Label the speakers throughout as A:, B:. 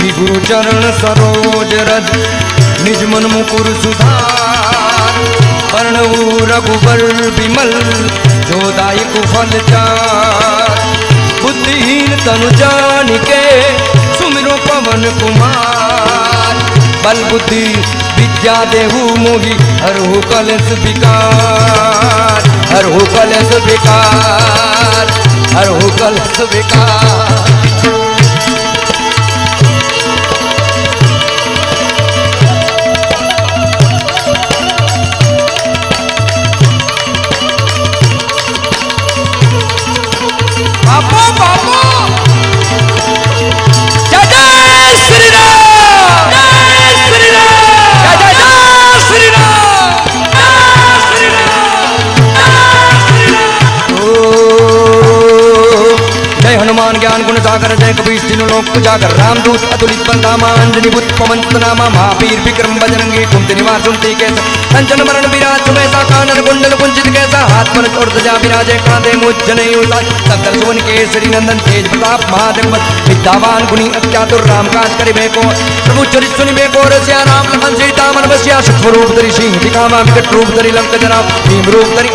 A: श्री गुरु चरण सरोज रज, निज मन मुकुर सुधार। वर्णऊ रघुबर विमल जोदायक फल चार। बुद्धिहीन तनु जानिके सुमिरो पवन कुमार। बल बुद्धि विद्या देहु मोहि, हरहु कलश विकार। हरहु कलश विकार, हरहु कलश विकार। उजागर रामदूत अतुलित बलधामा अंजनी बुद्ध पवन नामा महावीर विक्रम बजरंगी कुंती निवार सुनती कैसा संचन मरण विराज सुमेसा कानन कुंडल कुंजित कैसा हाथ पर तोड़ सजा विराजे कांधे मुझ जने उतार सकल सुवन केसरी नंदन तेज प्रताप महादेव विद्यावान गुणी अत्यातुर राम काज करिबे को प्रभु चरित सुनिबे को रसिया राम लखन सीता मन बसिया सूक्ष्म रूप धरी सिंह दिखावा, विकट रूप धरी लंक जरा। भीम रूप धरि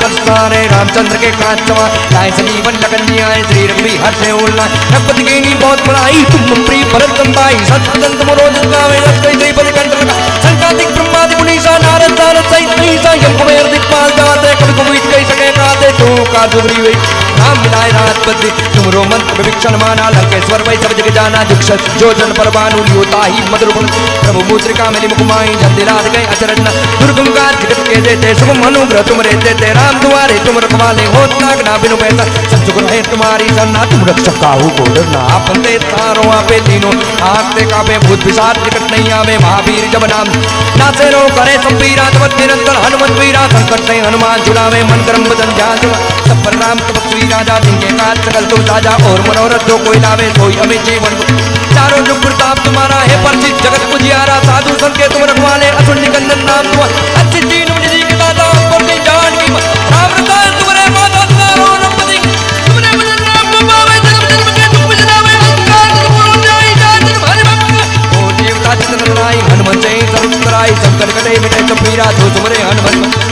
A: है रामचंद्र के कांचवा लाए सजीवन लगन आए श्री रघुवी से उल्ला रघुपति की बहुत बड़ाई तुम प्रिय भरत संभाई सत्य दंत मरोज गावे लक्ष्मी श्री पद कंठ लगा। विभीषण माना लंकेश्वर वै सब जग जाना जुक्षत। जो जन पर बानु लियोता ही मधुर गुण। प्रभु मुद्रिका मिली मुकुमाई जल्दी रात गए अचरज न। दुर्गम का जगत के देते शुभम अनुग्रह तुम रहते। ते राम दुआरे तुम रखवाले हो नाग ना बिनु पैसा। सब सुख रहे तुम्हारी सन्ना तुम रक्षक काहू को डरना। आपन ते तारो, आपे तीनों। आते कापे भूत पिशाच निकट नहीं आवे महावीर जब नाम। नाचे रो करे संपीरा, तब निरंतर हनुमत वीरा। संकट नहीं हनुमान छुड़ावे मन कर्म बदन ध्यान सब पर राम तपस्वी राजा जिनके काज सकल तुम राजा और जो कोई लावे सोई हमें जीवन चारों जो प्रताप तुम्हारा है परचित जगत पुजियारा साधु संत के तुम रखवाले असुर निकंदन नाम तुम अच्छी दीन मुझे जी के दादा हमको अपनी जान की राम रतन तुम्हारे माता हनुमान जय सर्व कराई कटे मिटे चपीरा तो तुम्हारे हनुमान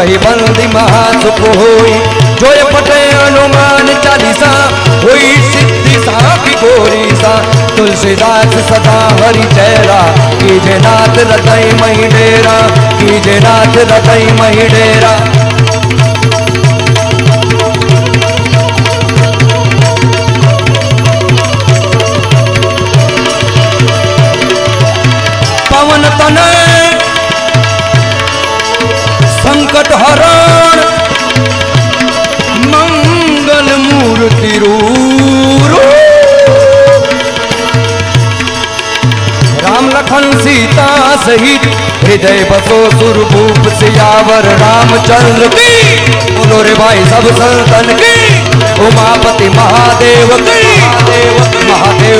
A: सही बंदी महासुख होई। जो ये पटे अनुमान चालीसा, हुई सिद्धि साफी गोरीसा तुलसीदास सदा हरि चेरा जय नाथ रतई मही डेरा कीजे नाथ रतई मही डेरा। सहित हृदय बसो सुरभूप सियावर, रामचंद्र की। बोलो रे भाई, सब संतन की। उमापति महादेव की। महादेव महादेव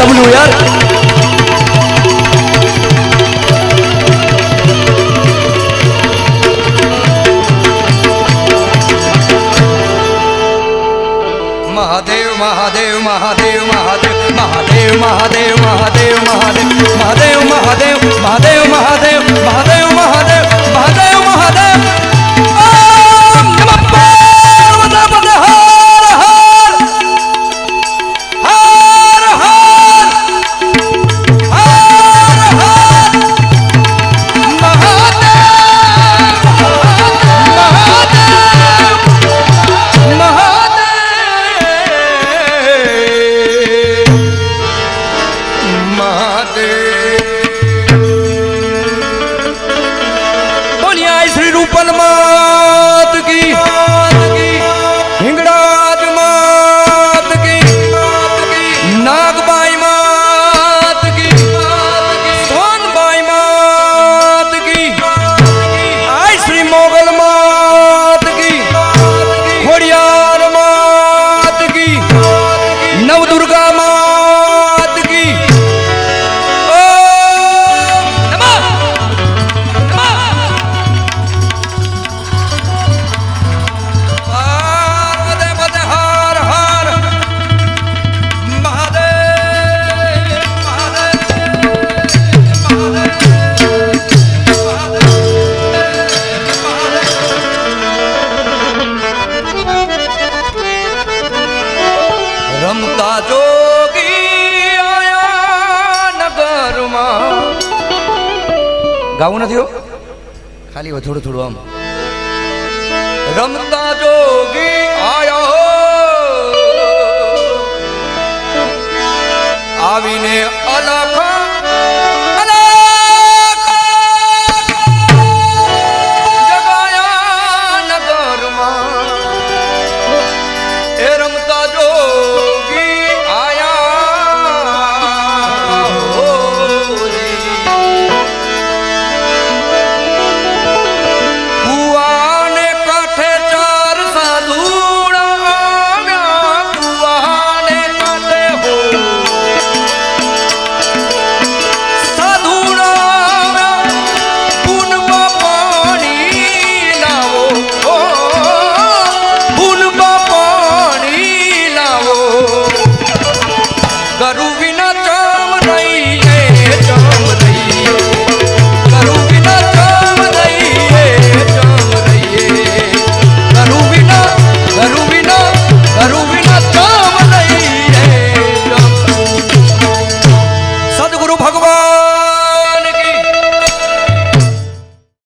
A: तबलू यार महादेव महादेव महादेव महादेव महादेव महादेव महादेव महादेव महादेव महादेव महादेव महादेव महादेव મહાદેવ બોલ્યા શ્રી રૂપનમાં ગાવું નથી હો? ખાલી થોડું થોડું આમ. રમતા જોગી આયા આવીને અલખ